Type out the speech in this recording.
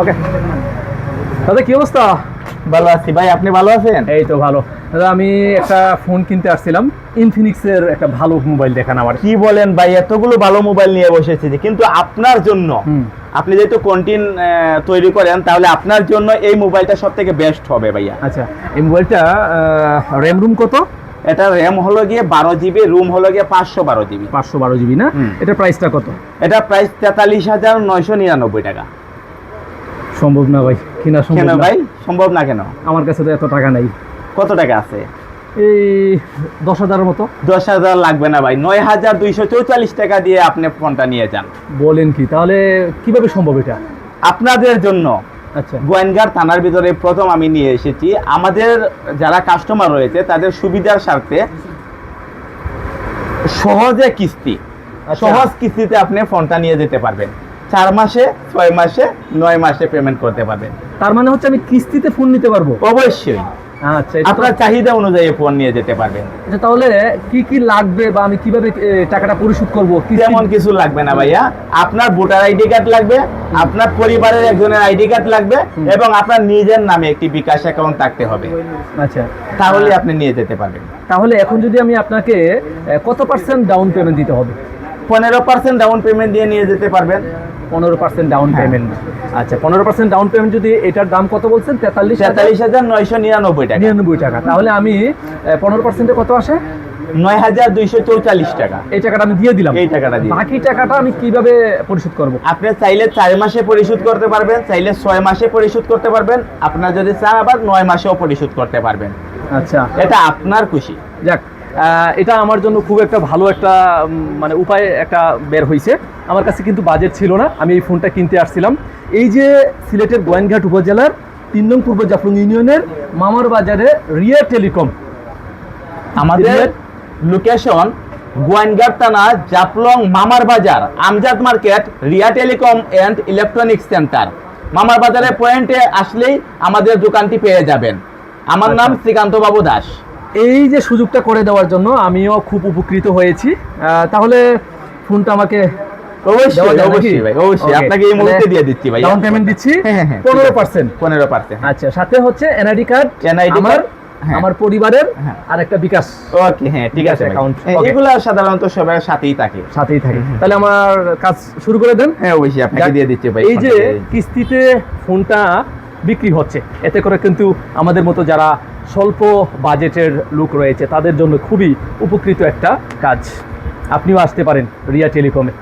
ওকে। দাদা কি অবস্থা? ভালো আছি ভাই আপনি ভালো আছেন? এই তো ভালো। দাদা আমি একটা ফোন কিনতে আসছিলাম ইনফিনিক্সের একটা ভালো মোবাইল দেখান আমার। কি বলেন ভাই এতগুলো ভালো মোবাইল নিয়ে বসেছি কিন্তু আপনার জন্য আপনি যেহেতু কন্টেন্ট তৈরি করেন তাহলে আপনার জন্য এই মোবাইলটা সব থেকে বেস্ট হবে ভাইয়া। আচ্ছা এই মোবাইলটা র্যাম রুম কত? এটা র্যাম হলো গিয়ে বারো জিবি রুম হলো গিয়ে পাঁচশো বারো জিবি পাঁচশো বারো জিবি না। এটা প্রাইসটা কত? এটা প্রাইস তেতাল্লিশ হাজার নয়শো নিরানব্বই টাকা। সম্ভব না ভাই কিনা সম্ভব না। ভাই? সম্ভব না কেন? আমার কাছে তো এত টাকা নাই। কত টাকা আছে? এই দশ হাজারের মতো। দশ হাজার লাগবে না ভাই নয় হাজার দুইশো চৌচল্লিশ টাকা দিয়ে আপনি ফোনটা নিয়ে যান। বলেন কি তাহলে কীভাবে সম্ভব এটা? আপনাদের জন্য আচ্ছা। গোয়েনগার থানার ভিতরে প্রথম আমি নিয়ে এসেছি। আমাদের যারা কাস্টমার রয়েছে তাদের সুবিধার স্বার্থে সহজে কিস্তি আচ্ছা। সহজ কিস্তিতে আপনি ফোনটা নিয়ে যেতে পারবেন। চার মাসে ছয় মাসে নয় মাসে পেমেন্ট করতে পারবেন তার মানে হচ্ছে আমি কিস্তিতে ফোন নিতে পারব? অবশ্যই। আচ্ছা আপনার চাহিদা অনুযায়ী ফোন নিয়ে যেতে পারবেন আচ্ছা তাহলে কি কি লাগবে বা আমি কীভাবে টাকাটা পরিশোধ করব? তেমন কিছু লাগবে না ভাইয়া। আপনার ভোটার আইডি কার্ড লাগবে আপনার পরিবারের একজনের আইডি কার্ড লাগবে এবং আপনার নিজের নামে একটি বিকাশ অ্যাকাউন্ট থাকতে হবে। আচ্ছা। তাহলে আপনি নিয়ে যেতে পারবেন। তাহলে এখন যদি আমি আপনাকে কত পার্সেন্ট ডাউন পেমেন্ট দিতে হবে? পনেরো পার্সেন্ট ডাউন পেমেন্ট দিয়ে নিয়ে যেতে পারবেন। পনেরো পার্সেন্ট ডাউন। পেমেন্ট আচ্ছা পনেরো পার্সেন্ট ডাউন পেমেন্ট যদি এটার দাম কত বলছেন? তেতাল্লিশ তেতাল্লিশ হাজার নয়শো নিরানব্বই টাকা। নিরানব্বই টাকা। তাহলে আমি পনেরো পার্সেন্টে কত আসে? নয় হাজার দুইশো চৌচল্লিশ টাকা। এই টাকাটা আমি দিয়ে দিলাম। এই টাকাটা দিয়ে। বাকি টাকাটা আমি কীভাবে পরিশোধ করব? আপনি চাইলে চার মাসে পরিশোধ করতে পারবেন চাইলে ছয় মাসে পরিশোধ করতে পারবেন। আপনার যদি চান আবার নয় মাসেও পরিশোধ করতে পারবেন। আচ্ছা। এটা আপনার খুশি। যাক এটা আমার জন্য খুব একটা ভালো একটা মানে উপায় একটা বের হয়েছে আমার কাছে কিন্তু বাজেট ছিল না আমি এই ফোনটা কিনতে আসছিলাম। এই যে সিলেটের গোয়েনঘাট উপজেলার তিন নং পূর্ব জাফলং ইউনিয়নের মামার বাজারে রিয়া টেলিকম। আমাদের লোকেশন গোয়াইনগার থানা Jaflong Mamar Bazar Amjad market Riya telecom and electronics centre Mamar বাজারে পয়েন্টে আসলেই আমাদের দোকানটি পেয়ে যাবেন। আমার নাম আচ্ছা। শ্রীকান্ত বাবু দাস। এই যে সুযোগটা করে দেওয়ার জন্য আমিও খুব উপকৃত হয়েছি। তাহলে ফোনটা আমাকে অবশ্যই দেওয়া অবশ্যই ভাই অবশ্যই। আপনাকে এই মুহূর্তে দিয়ে দিচ্ছি ভাই। ডাউন পেমেন্ট দিচ্ছি? হ্যাঁ, হ্যাঁ, হ্যাঁ, ঠিক পনেরো পার্সেন্ট পনেরো পার্সেন্ট আচ্ছা সাথে হচ্ছে এনআইডি কার্ড NID আমার। আমার পরিবারের। আর একটা বিকাশ ওকে হ্যাঁ ঠিক আছে. এগুলো সাধারণত সবার সাথেই থাকে। সাথেই থাকে। তাহলে আমার কাজ শুরু করে দেন। হ্যাঁ অবশ্যই আপনাকে দিয়ে দিচ্ছি ভাই এই যে। কিস্তিতে ফোনটা বিক্রি হচ্ছে এতে করে কিন্তু আমাদের মতো যারা স্বল্প বাজেটের লুক রয়েছে, তাদের জন্য খুবই উপকৃত একটা কাজ। আপনিও আসতে পারেন রিয়া টেলিকমে।